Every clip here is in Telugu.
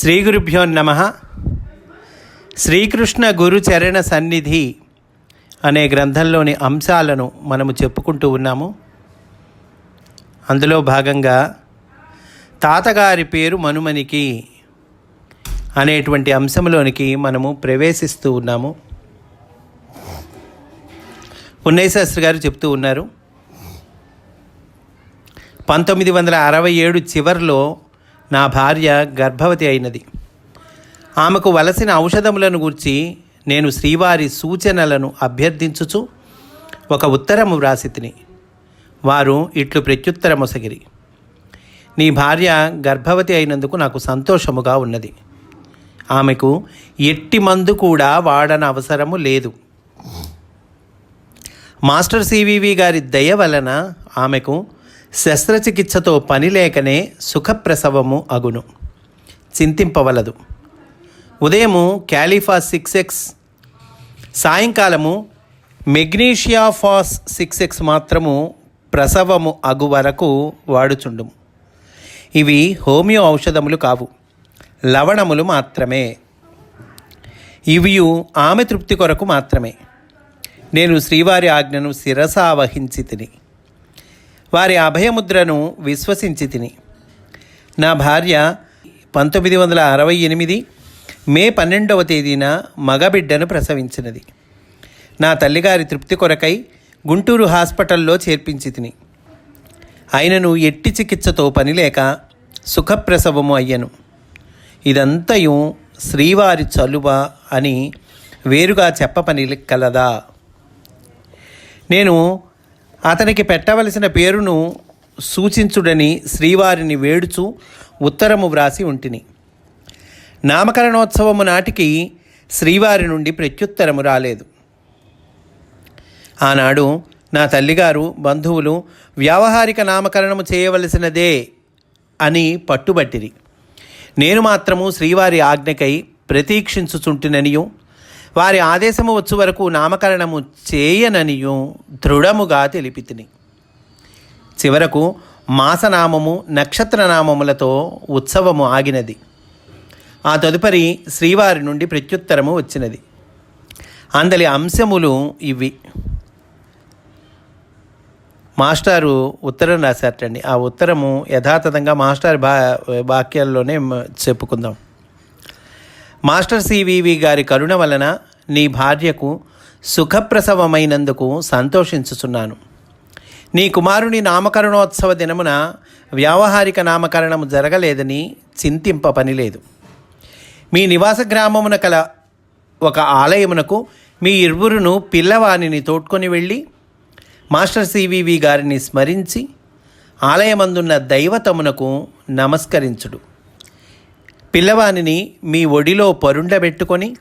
శ్రీ గురుభ్యో నమ. శ్రీకృష్ణ గురు చరణ సన్నిధి అనే గ్రంథంలోని అంశాలను మనము చెప్పుకుంటూ ఉన్నాము. అందులో భాగంగా తాతగారి పేరు మనుమనికి అనేటువంటి అంశంలోనికి మనము ప్రవేశిస్తూ ఉన్నాము. పున్నయ్యశాస్త్రి గారు చెప్తూ ఉన్నారు. పంతొమ్మిది వందల అరవై ఏడు చివరిలో నా భార్య గర్భవతి అయినది. ఆమెకు వలసిన ఔషధములను గూర్చి నేను శ్రీవారి సూచనలను అభ్యర్థించుచు ఒక ఉత్తరము వ్రాసి తిని వారు ఇట్లు ప్రత్యుత్తరమొసగిరి. నీ భార్య గర్భవతి అయినందుకు నాకు సంతోషముగా ఉన్నది. ఆమెకు ఎట్టి మందు కూడా వాడన అవసరము లేదు. మాస్టర్ సివివి గారి దయ వలన ఆమెకు శస్త్రచికిత్సతో పని లేకనే సుఖప్రసవము అగును. చింతింపవలదు. ఉదయము క్యాలిఫా సిక్స్ ఎక్స్ సాయంకాలము మెగ్నీషియా ఫాస్ సిక్స్ ఎక్స్ మాత్రము ప్రసవము అగు వరకు వాడుచుండుము. ఇవి హోమియో ఔషధములు కావు లవణములు మాత్రమే. ఇవి ఆమె తృప్తి కొరకు మాత్రమే. నేను శ్రీవారి ఆజ్ఞను శిరసావహించి తిని. వారి అభయముద్రను విశ్వసించి తిని. నా భార్య పంతొమ్మిది వందల అరవై ఎనిమిది మే పన్నెండవ తేదీన మగబిడ్డను ప్రసవించినది. నా తల్లిగారి తృప్తి కొరకై గుంటూరు హాస్పిటల్లో చేర్పించి తిని. ఆయనను ఎట్టి చికిత్సతో పనిలేక సుఖప్రసవము అయ్యను. ఇదంతయు శ్రీవారి చలువ అని వేరుగా చెప్పపని కలదా. నేను అతనికి పెట్టవలసిన పేరును సూచించుడని శ్రీవారిని వేడుచు ఉత్తరము వ్రాసి ఉంటిని. నామకరణోత్సవము నాటికి శ్రీవారి నుండి ప్రత్యుత్తరము రాలేదు. ఆనాడు నా తల్లిగారు బంధువులు వ్యావహారిక నామకరణము చేయవలసినదే అని పట్టుబట్టిరి. నేను మాత్రము శ్రీవారి ఆజ్ఞకై ప్రతీక్షించుచుంటిననియు వారి ఆదేశము వచ్చు వరకు నామకరణము చేయననియు దృఢముగా తెలిపితిని. చివరకు మాసనామము నక్షత్రనామములతో ఉత్సవము ఆగినది. ఆ తదుపరి శ్రీవారి నుండి ప్రత్యుత్తరము వచ్చినది. అందలి అంశములు ఇవి. మాస్టారు ఉత్తరం రాశారటండి. ఆ ఉత్తరము యథాతథంగా మాస్టర్ బా వాక్యాల్లోనే చెప్పుకుందాం. మాస్టర్ సివివి గారి కరుణ వలన నీ భార్యకు సుఖప్రసవమైనందుకు సంతోషించుచున్నాను. నీ కుమారుని నామకరణోత్సవ దినమున వ్యావహారిక నామకరణము జరగలేదని చింతింప పనిలేదు మీ నివాస గ్రామమున కల ఒక ఆలయమునకు మీ ఇరువురును పిల్లవానిని తోడ్కొని వెళ్ళి మాస్టర్ సివివి గారిని స్మరించి ఆలయమందున్న దైవతమునకు నమస్కరించుడు. పిల్లవానిని మీ ఒడిలో పరుండబెట్టుకొని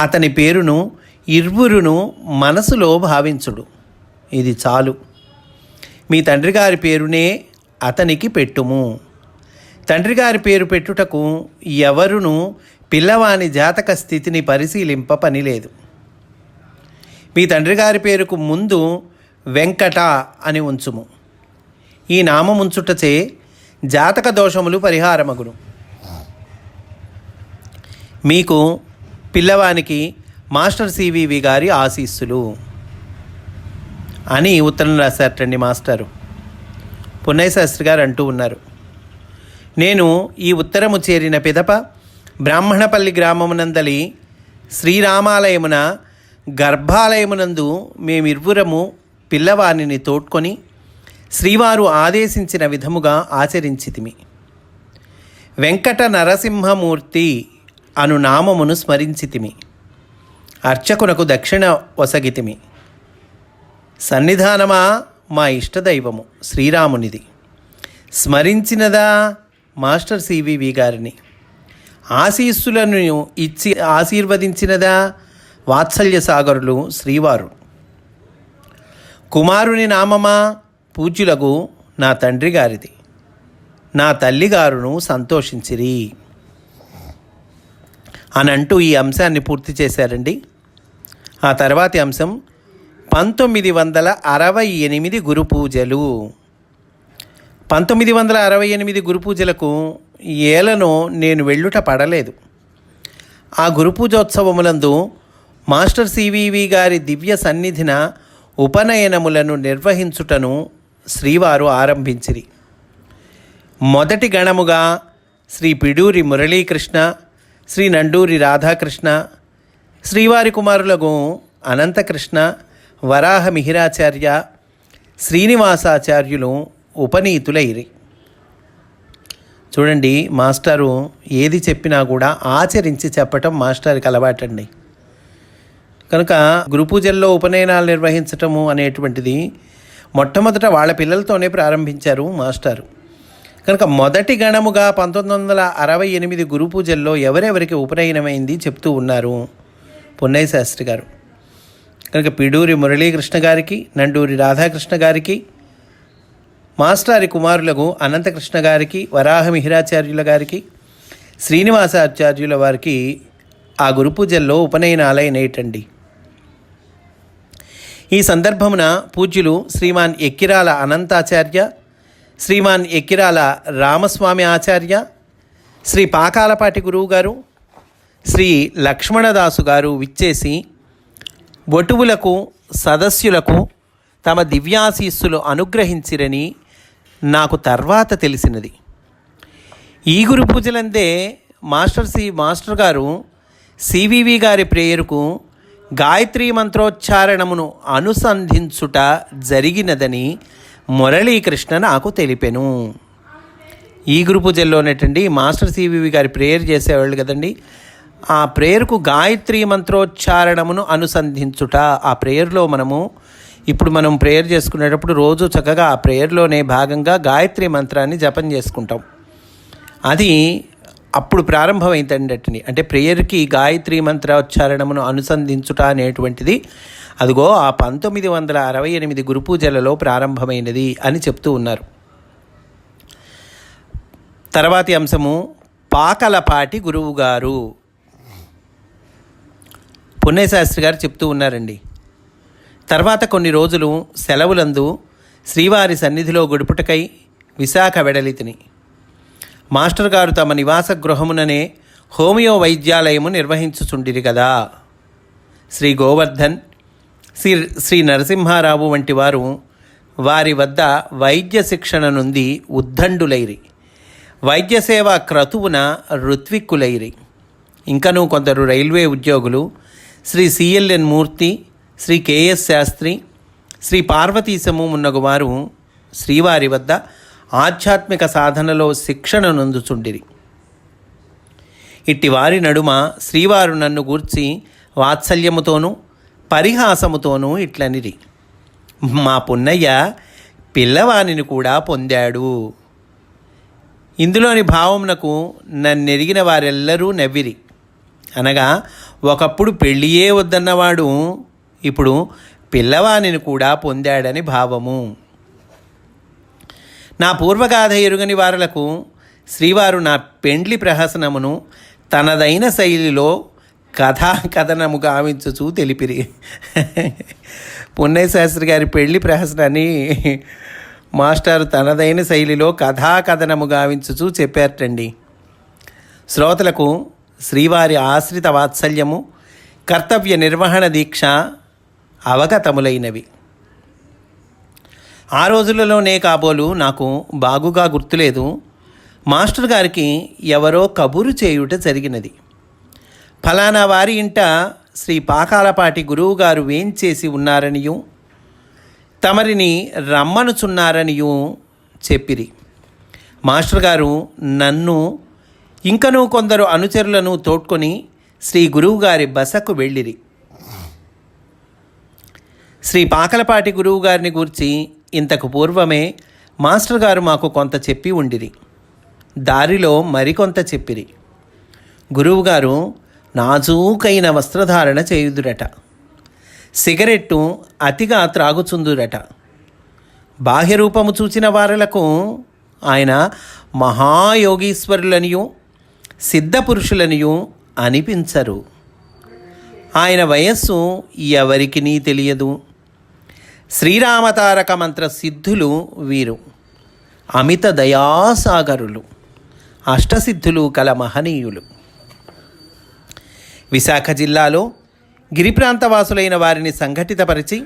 అతని పేరును ఇర్వురును మనసులో భావించుడు. ఇది చాలు. మీ తండ్రి గారి పేరునే అతనికి పెట్టుము. తండ్రి గారి పేరు పెట్టుటకు ఎవరును పిల్లవాని జాతక స్థితిని పరిశీలింప పని లేదు. మీ తండ్రి గారి పేరుకు ముందు వెంకట అని ఉంచుము. ఈ నామముంచుటచే జాతక దోషములు పరిహారమగును. మీకు పిల్లవానికి మాస్టర్ సివివి గారి ఆశీస్సులు అని ఉత్తరం రాశారటండి మాస్టారు. పున్నయ్య శాస్త్రి గారు అంటూ ఉన్నారు. నేను ఈ ఉత్తరము చేరిన పిదప బ్రాహ్మణపల్లి గ్రామమునందలి శ్రీరామాలయమున గర్భాలయమునందు మేమిరువురము పిల్లవానిని తోడ్కొని శ్రీవారు ఆదేశించిన విధముగా ఆచరించితిమి. వెంకట నరసింహమూర్తి అను నామమును స్మరించితిమి. అర్చకునకు దక్షిణ వసగితిమి. సన్నిధానమా మా ఇష్టదైవము శ్రీరామునిది. స్మరించినదా మాస్టర్ సివివి గారిని. ఆశీస్సులను ఇచ్చి ఆశీర్వదించినదా వాత్సల్య సాగరులు శ్రీవారు. కుమారుని నామమా పూజ్యులకు నా తండ్రి గారిది. నా తల్లిగారును సంతోషించిరి. అని అంటూ ఈ అంశాన్ని పూర్తి చేశారండి. ఆ తర్వాతి అంశం పంతొమ్మిది వందల అరవై ఎనిమిది గురు పూజలు. పంతొమ్మిది వందల అరవై ఎనిమిది గురు పూజలకు ఏలను నేను వెళ్ళుట పడలేదు. ఆ గురు పూజోత్సవములందు మాస్టర్ సివివి గారి దివ్య సన్నిధిన ఉపనయనములను నిర్వహించుటను శ్రీవారు ఆరంభించిరి. మొదటి గణముగా శ్రీ పిడూరి మురళీకృష్ణ శ్రీ నండూరి రాధాకృష్ణ శ్రీవారి కుమారులకు అనంతకృష్ణ వరాహ మిహిరాచార్య శ్రీనివాసాచార్యులు ఉపనీతులైరి. చూడండి మాస్టారు ఏది చెప్పినా కూడా ఆచరించి చెప్పటం మాస్టర్కి అలవాటండి. కనుక గురుపూజల్లో ఉపనయనాలు నిర్వహించటము అనేటువంటిది మొట్టమొదట వాళ్ళ పిల్లలతోనే ప్రారంభించారు మాస్టారు. కనుక మొదటి గణముగా పంతొమ్మిది వందల అరవై ఎనిమిది గురు పూజల్లో ఎవరెవరికి ఉపనయనమైంది చెప్తూ ఉన్నారు పున్నయ్య శాస్త్రి గారు. కనుక పిడూరి మురళీకృష్ణ గారికి నండూరి రాధాకృష్ణ గారికి మాస్టారి కుమారులకు అనంతకృష్ణ గారికి వరాహ మిహిరాచార్యుల గారికి శ్రీనివాసాచార్యుల వారికి ఆ గురు పూజల్లో ఉపనయనాలైనటండి ఈ సందర్భమున పూజ్యులు శ్రీమాన్ ఎక్కిరాల అనంతాచార్య శ్రీమాన్ ఎక్కిరాల రామస్వామి ఆచార్య శ్రీ పాకాలపాటి గురువు గారు శ్రీ లక్ష్మణదాసు గారు విచ్చేసి వటువులకు సదస్యులకు తమ దివ్యాశీస్సులు అనుగ్రహించిరని నాకు తర్వాత తెలిసినది. ఈ గురు పూజలందే మాస్టర్ సి మాస్టర్ గారు సివివి గారి ప్రేయరుకు గాయత్రీ మంత్రోచ్చారణమును అనుసంధించుట జరిగినదని మురళీకృష్ణ నాకు తెలిపెను. ఈ గ్రూపు జెల్లోనేటండి మాస్టర్ సివివి గారి ప్రేయర్ చేసేవాళ్ళు కదండి. ఆ ప్రేయర్కు గాయత్రి మంత్రోచ్చారణమును అనుసంధించుట. ఆ ప్రేయర్లో మనము ఇప్పుడు మనం ప్రేయర్ చేసుకునేటప్పుడు రోజు చక్కగా ఆ ప్రేయర్లోనే భాగంగా గాయత్రి మంత్రాన్ని జపం చేసుకుంటాం. అది అప్పుడు ప్రారంభమైందండి అంటే ప్రేయర్కి గాయత్రి మంత్రోచ్చారణమును అనుసంధించుట అనేటువంటిది అదిగో ఆ పంతొమ్మిది వందల అరవై ఎనిమిది గురు పూజలలో ప్రారంభమైనది అని చెప్తూ ఉన్నారు. తర్వాతి అంశము పాకలపాటి గురువు గారు. పుణ్యశాస్త్రి గారు చెప్తూ ఉన్నారండి. తర్వాత కొన్ని రోజులు సెలవులందు శ్రీవారి సన్నిధిలో గొడుపుటకై విశాఖ వెడలితిని. మాస్టర్ గారు తమ నివాస గృహముననే హోమియో వైద్యాలయము నిర్వహించుచుండిరి కదా శ్రీ గోవర్ధన్ శ్రీ శ్రీ నరసింహారావు వంటి వారు వారి వద్ద వైద్య శిక్షణ నుండి ఉద్దండులైరి. వైద్య సేవ క్రతువున ఋత్విక్కులైరి. ఇంకనూ కొందరు రైల్వే ఉద్యోగులు శ్రీ సిఎల్ఎన్ మూర్తి శ్రీ కెఎస్ శాస్త్రి శ్రీ పార్వతీశము మున్నగువారు శ్రీవారి వద్ద ఆధ్యాత్మిక సాధనలో శిక్షణ నొందుచుండిరి. ఇట్టి వారి నడుమ శ్రీవారు నన్ను గూర్చి వాత్సల్యముతోనూ పరిహాసముతోనూ ఇట్లనిరి. మా పున్నయ్య పిల్లవానిని కూడా పొందాడు. ఇందులోని భావమునకు నన్నెరిగిన వారెల్లరూ నవ్విరి. అనగా ఒకప్పుడు పెళ్ళియే వద్దన్నవాడు ఇప్పుడు పిల్లవానిని కూడా పొందాడని భావము. నా పూర్వగాథ ఎరుగని వారులకు శ్రీవారు నా పెండ్లి ప్రహసనమును తనదైన శైలిలో కథా కథనము గావించుచూ తెలిపిరి. పున్నయ్య శాస్త్రి గారి పెళ్ళి ప్రహసనాన్ని మాస్టారు తనదైన శైలిలో కథా కథనము చెప్పారటండి. శ్రోతలకు శ్రీవారి ఆశ్రిత వాత్సల్యము కర్తవ్య నిర్వహణ దీక్ష అవగతములైనవి. ఆ రోజులలోనే కాబోలు నాకు బాగుగా గుర్తులేదు. మాస్టర్ గారికి ఎవరో కబురు చేయుట జరిగినది. ఫలానా వారి ఇంట శ్రీ పాకాలపాటి గురువుగారు వేంచేసి ఉన్నారనియు? తమరిని రమ్మనుచున్నారనియు చెప్పిరి. మాస్టర్ గారు నన్ను ఇంకనూ కొందరు అనుచరులను తోడ్కొని శ్రీ గురువుగారి బసకు వెళ్ళిరి. శ్రీ పాకలపాటి గురువు గారిని గూర్చి ఇంతకు పూర్వమే మాస్టర్ గారు మాకు కొంత చెప్పి ఉండిరి. దారిలో మరికొంత చెప్పిరి. గురువుగారు నాజూకైన వస్త్రధారణ చేయుదురట. సిగరెట్టు అతిగా త్రాగుచుందురట. బాహ్యరూపము చూచిన వారలకు ఆయన మహాయోగీశ్వరులనియు సిద్ధపురుషులనియు అనిపించరు. ఆయన వయస్సు ఎవరికినీ తెలియదు. శ్రీరామతారక మంత్ర సిద్ధులు వీరు. అమిత దయాసాగరులు. అష్టసిద్ధులు కల మహనీయులు. విశాఖ జిల్లాలో గిరి ప్రాంతవాసులైన వారిని సంఘటితపరిచి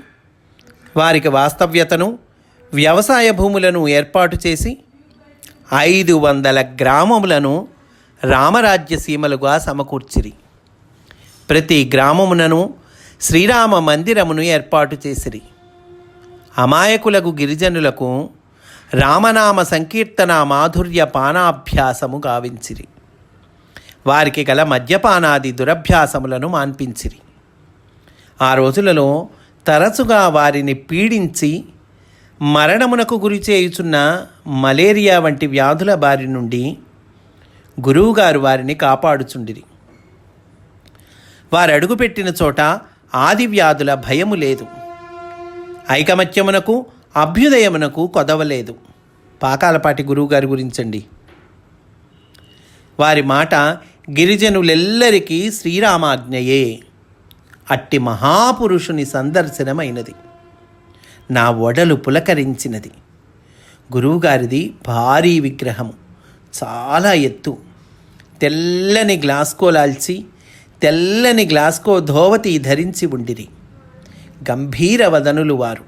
వారికి వాస్తవ్యతను వ్యవసాయ భూములను ఏర్పాటు చేసి ఐదు వందల గ్రామములను రామరాజ్య సీమలుగా సమకూర్చిరి. ప్రతి గ్రామమునను శ్రీరామ మందిరమును ఏర్పాటు చేసిరి. అమాయకులకు గిరిజనులకు రామనామ సంకీర్తన మాధుర్య పానాభ్యాసము గావించిరి. వారికి గల మద్యపానాది దురభ్యాసములను మాన్పించిరి. ఆ రోజులలో తరచుగా వారిని పీడించి మరణమునకు గురి చేయుచున్న మలేరియా వంటి వ్యాధుల బారి నుండి గురువుగారు వారిని కాపాడుచుండిరి. వారు అడుగుపెట్టిన చోట ఆది వ్యాధుల భయము లేదు. ఐకమత్యమునకు అభ్యుదయమునకు కొదవలేదు. పాకాలపాటి గురువుగారి గురించండి. వారి మాట గిరిజనులెల్లరికీ శ్రీరామాజ్ఞయే. అట్టి మహాపురుషుని సందర్శనమైనది. నా ఒడలు పులకరించినది. గురువుగారిది భారీ విగ్రహము. చాలా ఎత్తు. తెల్లని గ్లాస్కో లాల్చి తెల్లని గ్లాస్కో ధోవతి ధరించి ఉండిరి. గంభీర వదనులు వారు.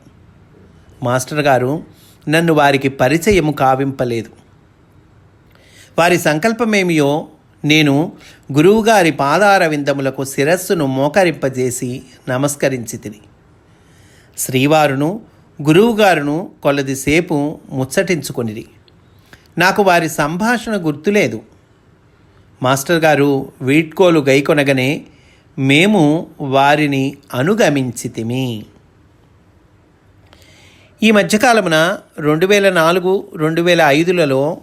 మాస్టర్ గారు నన్ను వారికి పరిచయము కావింపలేదు. వారి సంకల్పమేమియో నేను గురువుగారి పాదార విందములకు శిరస్సును మోకరింపజేసి నమస్కరించి తిని శ్రీవారును గురువుగారును కొలదిసేపు ముచ్చటించుకొనిరి. నాకు వారి సంభాషణ గుర్తులేదు. మాస్టర్ గారు వీడ్కోలు గైకొనగనే మేము వారిని అనుగమించితిమి. ఈ మధ్యకాలమున రెండు వేల నాలుగు రెండు వేల ఐదులలో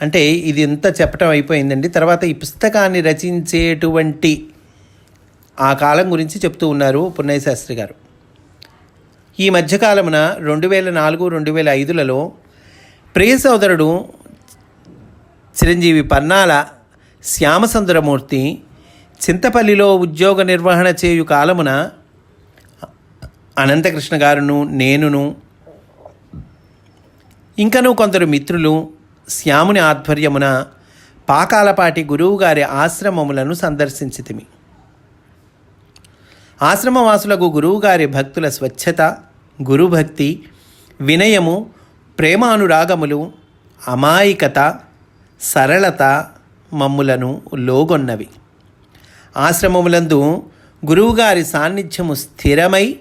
అంటే ఇది ఎంత చెప్పటం అయిపోయిందండి. తర్వాత ఈ పుస్తకాన్ని రచించేటువంటి ఆ కాలం గురించి చెప్తూ ఉన్నారు పున్నయ్య శాస్త్రి గారు. ఈ మధ్యకాలమున రెండు వేల నాలుగు రెండు వేల ఐదులలో ప్రియ సోదరుడు చిరంజీవి పన్నాల శ్యామసుందరమూర్తి చింతపల్లిలో ఉద్యోగ నిర్వహణ చేయు కాలమున అనంతకృష్ణ గారును నేనును ఇంకనూ కొందరు మిత్రులు శ్యాముని ఆధ్వర్యమున పాకాలపాటి గురువుగారి ఆశ్రమములను సందర్శించితిమి. ఆశ్రమవాసులకు గురువుగారి భక్తుల స్వచ్ఛత గురుభక్తి వినయము ప్రేమానురాగములు అమాయికత సరళత మమ్ములను లోగొన్నవి. ఆశ్రమములందు గురువుగారి సాన్నిధ్యము స్థిరమై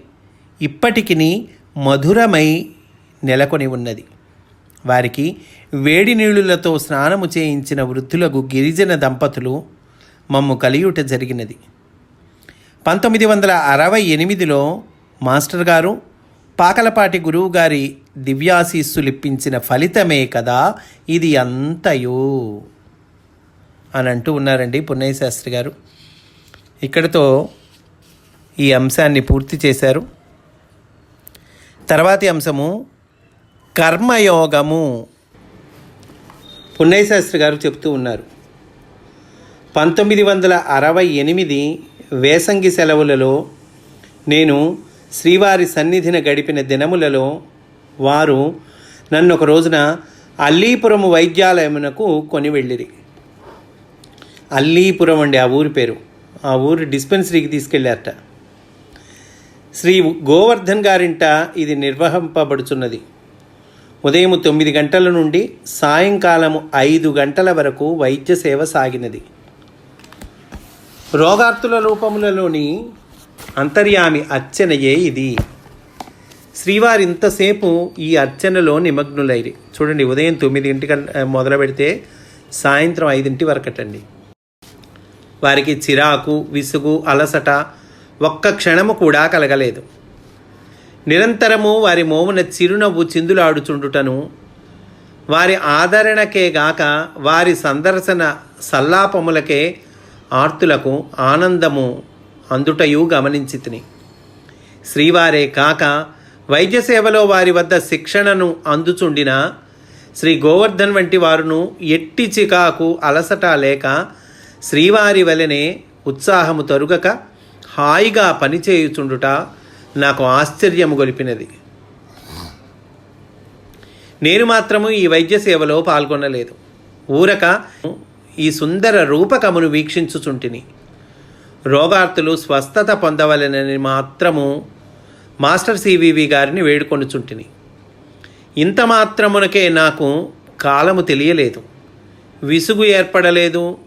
ఇప్పటికిని మధురమై నెలకొని ఉన్నది వారికి వేడి నీళ్ళతో స్నానము చేయించిన వృద్ధులకు గిరిజన దంపతులు మమ్ము కలియుట జరిగినది. పంతొమ్మిది వందల అరవై ఎనిమిదిలో మాస్టర్ గారు పాకలపాటి గురువు గారి దివ్యాశీస్సులిప్పించిన ఫలితమే కదా ఇది అంతయో అని అంటూ ఉన్నారండి పున్నయ్య శాస్త్రి గారు. ఇక్కడతో ఈ అంశాన్ని పూర్తి చేశారు. తర్వాతి అంశము కర్మయోగము. పున్నయ్య శాస్త్రి గారు చెప్తూ ఉన్నారు. పంతొమ్మిది వందల అరవై ఎనిమిది వేసంగి సెలవులలో నేను శ్రీవారి సన్నిధిన గడిపిన దినములలో వారు నన్ను ఒక రోజున అల్లీపురము వైద్యాలయమునకు కొని వెళ్ళిరి. అల్లీపురం అండి ఆ ఊరి పేరు. ఆ ఊరి డిస్పెన్సరీకి తీసుకెళ్ళారట. శ్రీ గోవర్ధన్ గారింట ఇది నిర్వహింపబడుచున్నది. ఉదయం తొమ్మిది గంటల నుండి సాయంకాలము ఐదు గంటల వరకు వైద్య సేవ సాగినది. రోగార్తుల రూపములలోని అంతర్యామి అర్చనయే ఇది. శ్రీవారి ఇంతసేపు ఈ అర్చనలో నిమగ్నులైరి. చూడండి ఉదయం తొమ్మిదింటి మొదలు పెడితే సాయంత్రం ఐదింటి వరకటండి. వారికి చిరాకు విసుగు అలసట ఒక్క క్షణము కూడా కలగలేదు. నిరంతరము వారి మోమున చిరునవ్వు చిందులాడుచుండుటను వారి ఆదరణకే గాక వారి సందర్శన సల్లాపములకే ఆర్తులకు ఆనందము అందుటయు గమనించి తిని. శ్రీవారే కాక వైద్య సేవలో వారి వద్ద శిక్షణను అందుచుండిన శ్రీ గోవర్ధన్ వంటి వారును ఎట్టి చికాకు అలసట లేక శ్రీవారి వలనే ఉత్సాహము తరుగక హాయిగా పనిచేయుచుండుట నాకు ఆశ్చర్యము గొలిపినది. నేను మాత్రము ఈ వైద్య సేవలో పాల్గొనలేదు. ఊరక ఈ సుందర రూపకమును వీక్షించుచుంటిని. రోగార్తులు స్వస్థత పొందవలెనని మాత్రము మాస్టర్ సివివి గారిని వేడుకొనుచుంటిని. ఇంత మాత్రమునకే నాకు కాలము తెలియలేదు. విసుగు ఏర్పడలేదు.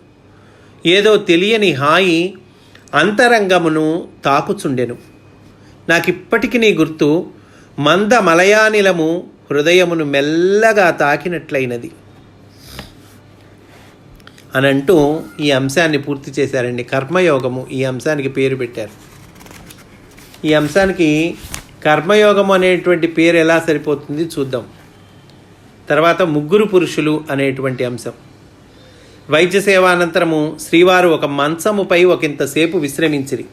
ఏదో తెలియని హాయి అంతరంగమును తాకుచుండెను. నాకిప్పటికి నీ గుర్తు మంద మలయానిలము హృదయమును మెల్లగా తాకినట్లయినది. అని అంటూ ఈ అంశాన్ని పూర్తి చేశారండి. కర్మయోగము ఈ అంశానికి పేరు పెట్టారు. ఈ అంశానికి కర్మయోగం అనేటువంటి పేరు ఎలా సరిపోతుంది చూద్దాం. తర్వాత ముగ్గురు పురుషులు అనేటువంటి అంశం. వైద్య సేవానంతరము శ్రీవారు ఒక మంచముపై ఒకంతసేపు విశ్రమించిరి.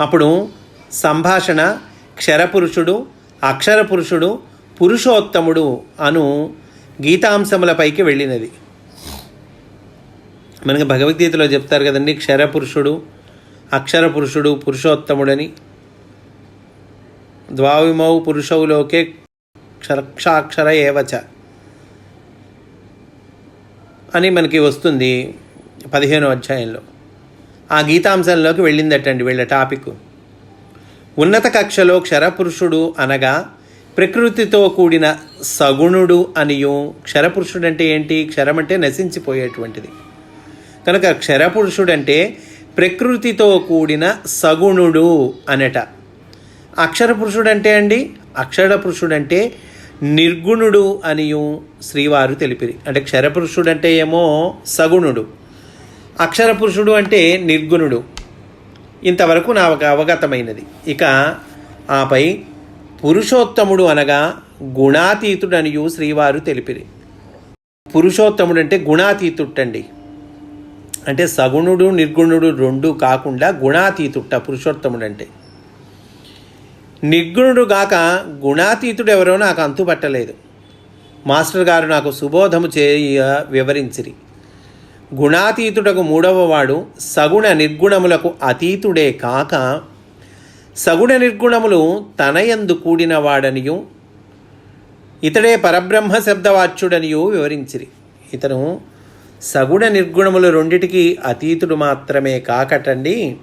అప్పుడు సంభాషణ క్షరపురుషుడు అక్షర పురుషుడు పురుషోత్తముడు అను గీతాంశములపైకి వెళ్ళినది. మనకి భగవద్గీతలో చెప్తారు కదండి క్షరపురుషుడు అక్షర పురుషుడు పురుషోత్తముడని. ద్వావిమౌ పురుషవులోకే క్షరక్షాక్షర ఏవచ. అని మనకి వస్తుంది పదిహేనో అధ్యాయంలో. ఆ గీతాంశంలోకి వెళ్ళిందటండి వీళ్ళ టాపిక్. ఉన్నత కక్షలో క్షరపురుషుడు అనగా ప్రకృతితో కూడిన సగుణుడు అనియు. క్షరపురుషుడు అంటే ఏంటి? క్షరం అంటే నశించిపోయేటువంటిది. కనుక క్షరపురుషుడు అంటే ప్రకృతితో కూడిన సగుణుడు అనట. అక్షర పురుషుడు అంటే అండి? అక్షర పురుషుడు అంటే నిర్గుణుడు అనియు శ్రీవారు తెలిపిరి. అంటే క్షరపురుషుడు అంటే ఏమో సగుణుడు. అక్షర పురుషుడు అంటే నిర్గుణుడు. ఇంతవరకు నా ఒక అవగతమైనది. ఇక ఆపై పురుషోత్తముడు అనగా గుణాతీతుడు అనియు శ్రీవారు తెలిపిరి. పురుషోత్తముడు అంటే గుణాతీతుట్టండి. అంటే సగుణుడు నిర్గుణుడు రెండు కాకుండా గుణాతీతుట్ట పురుషోత్తముడు అంటే నిర్గుణుడు గాక గుణాతీతుడు ఎవరో నాకు అంతుపట్టలేదు. మాస్టర్ గారు నాకు సుబోధము చేయ వివరించిరి. గుణాతీతుడకు మూడవవాడు సగుణ నిర్గుణములకు అతీతుడే కాక సగుణ నిర్గుణములు తనయందు కూడినవాడనియు ఇతడే పరబ్రహ్మ శబ్దవాచ్యుడనియు వివరించిరి. ఇతను సగుణ నిర్గుణములు రెండిటికి అతీతుడు మాత్రమే కాకటండి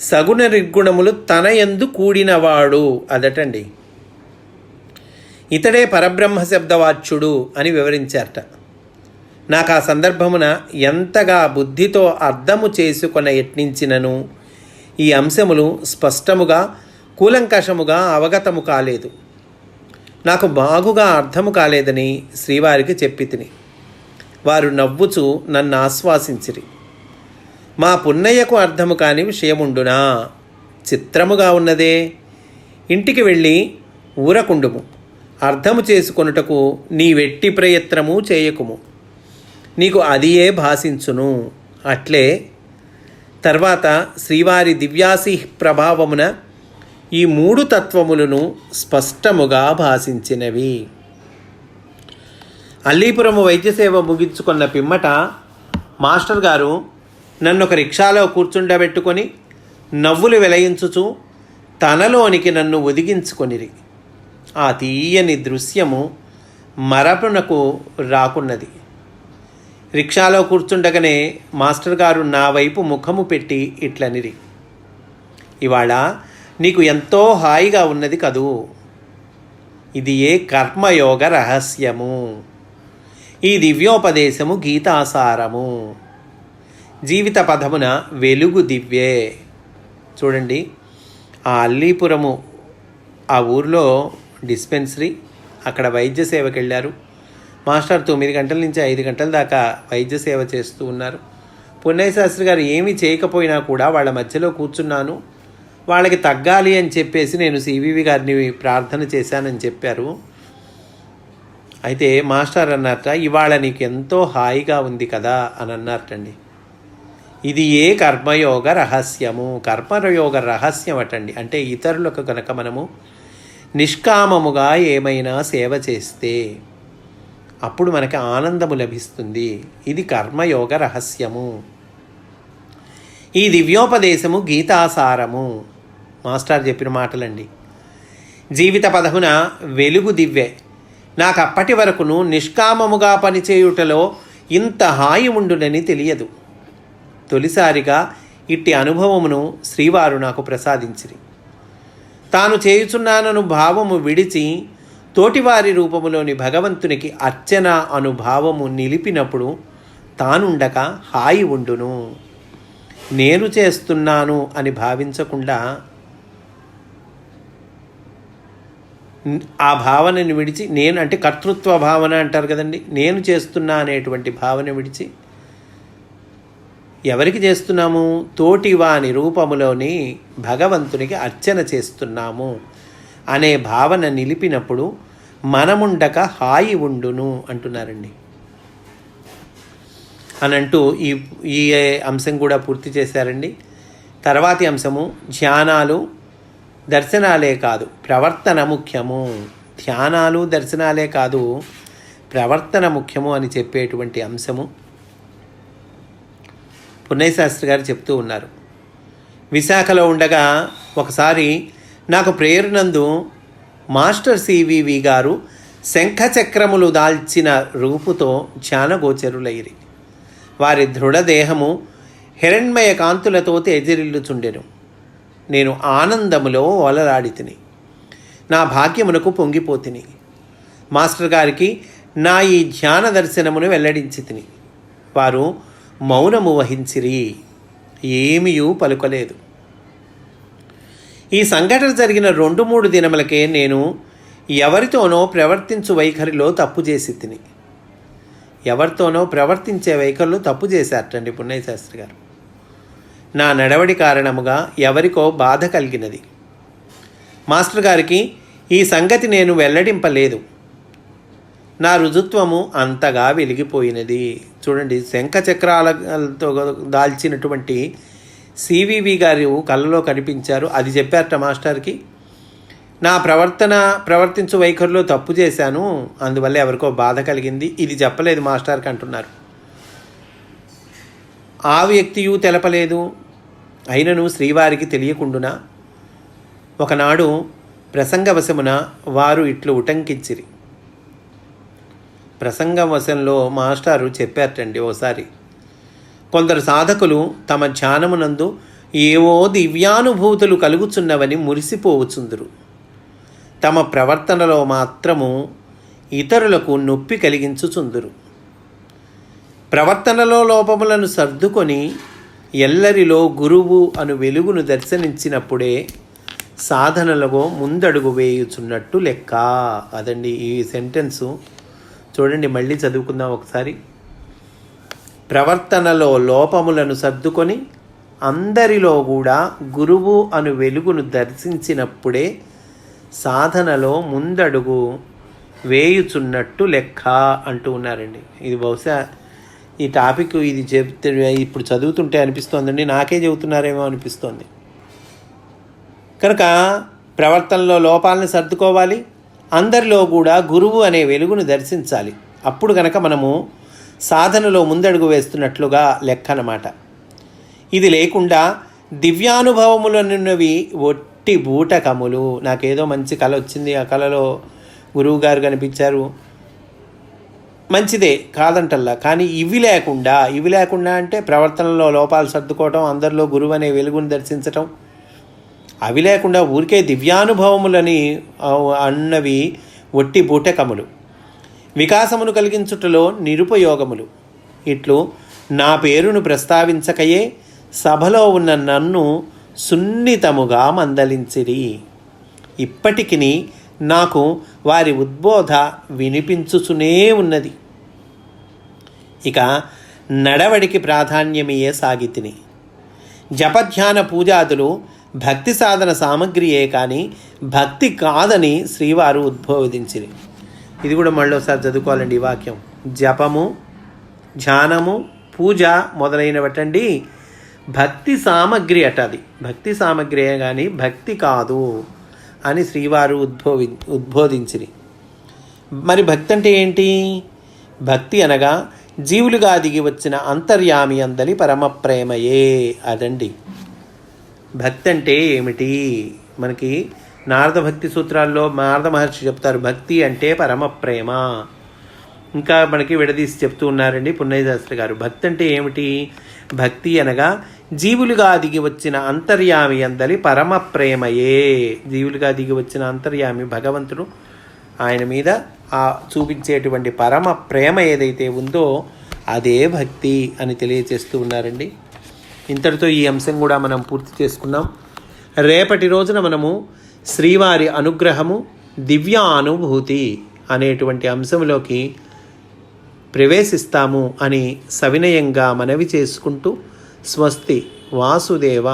సగుణ నిర్గుణములు తన ఎందు కూడినవాడు అదటండి. ఇతడే పరబ్రహ్మ శబ్దవాచ్యుడు అని వివరించారట. నాకు ఆ సందర్భమున ఎంతగా బుద్ధితో అర్థము చేసుకొన యత్నించినను? ఈ అంశములు స్పష్టముగా కూలంకషముగా అవగతము కాలేదు. నాకు బాగుగా అర్థము కాలేదని శ్రీవారికి చెప్పి తిని వారు నవ్వుచు నన్ను ఆశ్వాసించిరి. మా పున్నయ్యకు అర్థము కాని విషయముండునా? చిత్రముగా ఉన్నదే. ఇంటికి వెళ్ళి ఊరకుండుము. అర్థము చేసుకొనుటకు నీ వెట్టి ప్రయత్నము చేయకుము. నీకు అదియే భాషించును. అట్లే తర్వాత శ్రీవారి దివ్యాసి ప్రభావమున ఈ మూడు తత్వములను స్పష్టముగా భాషించినవి. అల్లీపురము వైద్య సేవ ముగించుకున్న పిమ్మట మాస్టర్ గారు నన్ను ఒక రిక్షాలో కూర్చుండబెట్టుకొని నవ్వులు వెలయించుచు తనలోనికి నన్ను ఒదిగించుకొనిరి. ఆ తీయని దృశ్యము మరపునకు రాకున్నది. రిక్షాలో కూర్చుండగానే మాస్టర్ గారు నా వైపు ముఖము పెట్టి ఇట్లనిరి. ఇవాళ నీకు ఎంతో హాయిగా ఉన్నది కదూ. ఇది ఏ కర్మయోగ రహస్యము. ఈ దివ్యోపదేశము గీతాసారము. జీవిత పదమున వెలుగు దివ్యే. చూడండి ఆ అల్లీపురము ఆ ఊర్లో డిస్పెన్సరీ అక్కడ వైద్య సేవకి వెళ్ళారు మాస్టర్ తొమ్మిది గంటల నుంచి ఐదు గంటల దాకా వైద్య సేవ చేస్తూ ఉన్నారు. పున్నయ్య శాస్త్రి గారు ఏమీ చేయకపోయినా కూడా వాళ్ళ మధ్యలో కూర్చున్నాను. వాళ్ళకి తగ్గాలి అని చెప్పేసి నేను సివివి గారిని ప్రార్థన చేశానని చెప్పారు. అయితే మాస్టర్ అన్నారట ఇవాళ నీకు ఎంతో హాయిగా ఉంది కదా అని అన్నారటండి. ఇది ఏ కర్మయోగ రహస్యము? కర్మయోగ రహస్యం అటండి. అంటే ఇతరులకు కనుక మనము నిష్కామముగా ఏమైనా సేవ చేస్తే అప్పుడు మనకి ఆనందము లభిస్తుంది. ఇది కర్మయోగ రహస్యము. ఈ దివ్యోపదేశము గీతాసారము. మాస్టర్ చెప్పిన మాటలండి. జీవిత పదమున వెలుగు దివ్వె నాకు అప్పటి వరకును నిష్కామముగా పనిచేయుటలో ఇంత హాయి ఉండునని తెలియదు. తొలిసారిగా ఇట్టి అనుభవమును శ్రీవారు నాకు ప్రసాదించిరి. తాను చేయుచున్నానను భావము విడిచి తోటివారి రూపములోని భగవంతునికి అర్చన అనుభావము నిలిపినప్పుడు తానుండక హాయి ఉండును. నేను చేస్తున్నాను అని భావించకుండా ఆ భావనని విడిచి నేను అంటే కర్తృత్వ భావన అంటారు కదండి. నేను చేస్తున్నా అనేటువంటి భావన విడిచి ఎవరికి చేస్తున్నాము? తోటివాని రూపములోని భగవంతునికి అర్చన చేస్తున్నాము. అనే భావన నిలిపినప్పుడు మనముండక హాయి ఉండును అంటున్నారండి. అని అంటూ ఈ ఈ అంశం కూడా పూర్తి చేశారండి. తర్వాతి అంశము ధ్యానాలు దర్శనాలే కాదు ప్రవర్తన ముఖ్యము. ధ్యానాలు దర్శనాలే కాదు ప్రవర్తన ముఖ్యము అని చెప్పేటువంటి అంశము. పున్నయ్య శాస్త్రి గారు చెప్తూ ఉన్నారు. విశాఖలో ఉండగా ఒకసారి నాకు ప్రేరణందు మాస్టర్ సివివి గారు శంఖచక్రములు దాల్చిన రూపుతో ధ్యానగోచరులైరి. వారి దృఢదేహము హిరణ్మయ కాంతులతో తేజరిల్లుచుండెను నేను ఆనందములో ఓలలాడితిని నా భాగ్యమునకు పొంగిపోతిని. మాస్టర్ గారికి నా ఈ ధ్యాన దర్శనమును వెల్లడించి తిని వారు మౌనము వహించిరి. ఏమీయూ పలుకలేదు. ఈ సంఘటన జరిగిన రెండు మూడు దినములకే నేను ఎవరితోనో ప్రవర్తించు వైఖరిలో తప్పు చేసి తిని ఎవరితోనో ప్రవర్తించే వైఖరిలో తప్పు చేశారటండి పున్నయ్య శాస్త్రి గారు. నా నడవడి కారణముగా ఎవరికో బాధ కలిగినది. మాస్టర్ గారికి ఈ సంగతి నేను వెల్లడింపలేదు. నా రుజుత్వము అంతగా వెలిగిపోయినది. చూడండి శంఖ చక్రాలతో దాల్చినటువంటి సివివి గారు కళ్ళలో కనిపించారు. అది చెప్పారట మాస్టర్కి నా ప్రవర్తన ప్రవర్తించు వైఖరిలో తప్పు చేశాను. అందువల్ల ఎవరికో బాధ కలిగింది. ఇది చెప్పలేదు మాస్టర్కి అంటున్నారు. ఆ వ్యక్తియు తెలపలేదు. అయినను శ్రీవారికి తెలియకుండునా? ఒకనాడు ప్రసంగవశమున వారు ఇట్లు ఉటంకించిరి. ప్రసంగవశంలో మాస్టారు చెప్పారటండి ఓసారి కొందరు సాధకులు తమ ధ్యానమునందు ఏవో దివ్యానుభూతులు కలుగుచున్నవని మురిసిపోవచుందురు తమ ప్రవర్తనలో మాత్రము ఇతరులకు నొప్పి కలిగించుచుందురు. ప్రవర్తనలో లోపములను సర్దుకొని ఎల్లరిలో గురువు అను వెలుగును దర్శనించినప్పుడే సాధనలలో ముందడుగు వేయుచున్నట్టు లెక్క. అదండి ఈ సెంటెన్సు చూడండి మళ్ళీ చదువుకుందాం ఒకసారి. ప్రవర్తనలో లోపములను సర్దుకొని అందరిలో కూడా గురువు అను వెలుగును దర్శించినప్పుడే సాధనలో ముందడుగు వేయుచున్నట్టు లెక్క అంటూ ఉన్నారండి. ఇది బహుశా ఈ టాపిక్ ఇది చెప్తే ఇప్పుడు చదువుతుంటే అనిపిస్తోందండి. నాకే చెబుతున్నారేమో అనిపిస్తోంది. కనుక ప్రవర్తనలో లోపాలను సర్దుకోవాలి. అందరిలో కూడా గురువు అనే వెలుగును దర్శించాలి. అప్పుడు కనుక మనము సాధనలో ముందడుగు వేస్తున్నట్లుగా లెక్క అన్నమాట ఇది లేకుండా దివ్యానుభవములనున్నవి ఒట్టి బూటకములు. నాకేదో మంచి కళ వచ్చింది. ఆ కళలో గురువుగారు కనిపించారు. మంచిదే కాదంటల్లా. కానీ ఇవి లేకుండా ఇవి లేకుండా అంటే ప్రవర్తనలో లోపాలు సర్దుకోవటం అందరిలో గురువు అనే వెలుగును దర్శించటం. అవి లేకుండా ఊరికే దివ్యానుభవములని అన్నవి ఒట్టి బూటకములు. వికాసమును కలిగించుటలో నిరుపయోగములు. ఇట్లు నా పేరును ప్రస్తావించకయే సభలో ఉన్న నన్ను సున్నితముగా మందలించిరి. ఇప్పటికిని నాకు వారి ఉద్బోధ వినిపించుచునే ఉన్నది. ఇక నడవడికి ప్రాధాన్యమయ్యే సాగితిని. జపధ్యాన పూజాదులు భక్తి సాధన సామగ్రియే కానీ భక్తి కాదని శ్రీవారు ఉద్బోధించిరి. ఇది కూడా మళ్ళీ ఒకసారి చదువుకోవాలండి ఈ వాక్యం. జపము ధ్యానము పూజ మొదలైనవటండి. భక్తి సామగ్రి అట అది. భక్తి సామగ్రి కానీ భక్తి కాదు అని శ్రీవారు ఉద్భోవి ఉద్బోధించిరి. మరి భక్తి అంటే ఏంటి? భక్తి అనగా జీవులుగా దిగి వచ్చిన అంతర్యామి అందలి పరమ ప్రేమయే అదండి. భక్తి అంటే ఏమిటి? మనకి నారద భక్తి సూత్రాల్లో నారద మహర్షి చెప్తారు భక్తి అంటే పరమ ప్రేమ. ఇంకా మనకి విడదీసి చెప్తూ ఉన్నారండి పున్నయ్య గారు. భక్తి అంటే ఏమిటి? భక్తి అనగా జీవులుగా దిగి వచ్చిన అంతర్యామి అందలి పరమ ప్రేమయే. జీవులుగా దిగి వచ్చిన అంతర్యామి భగవంతుడు ఆయన మీద ఆ చూపించేటువంటి పరమ ప్రేమ ఏదైతే ఉందో అదే భక్తి అని తెలియచేస్తూ ఉన్నారండి. ఇంతటితో ఈ అంశం కూడా మనం పూర్తి చేసుకున్నాం. రేపటి రోజున మనము శ్రీవారి అనుగ్రహము దివ్య అనుభూతి అనేటువంటి అంశంలోకి ప్రవేశిస్తాము అని సవినయంగా మనవి చేసుకుంటూ స్వస్తి వాసుదేవ.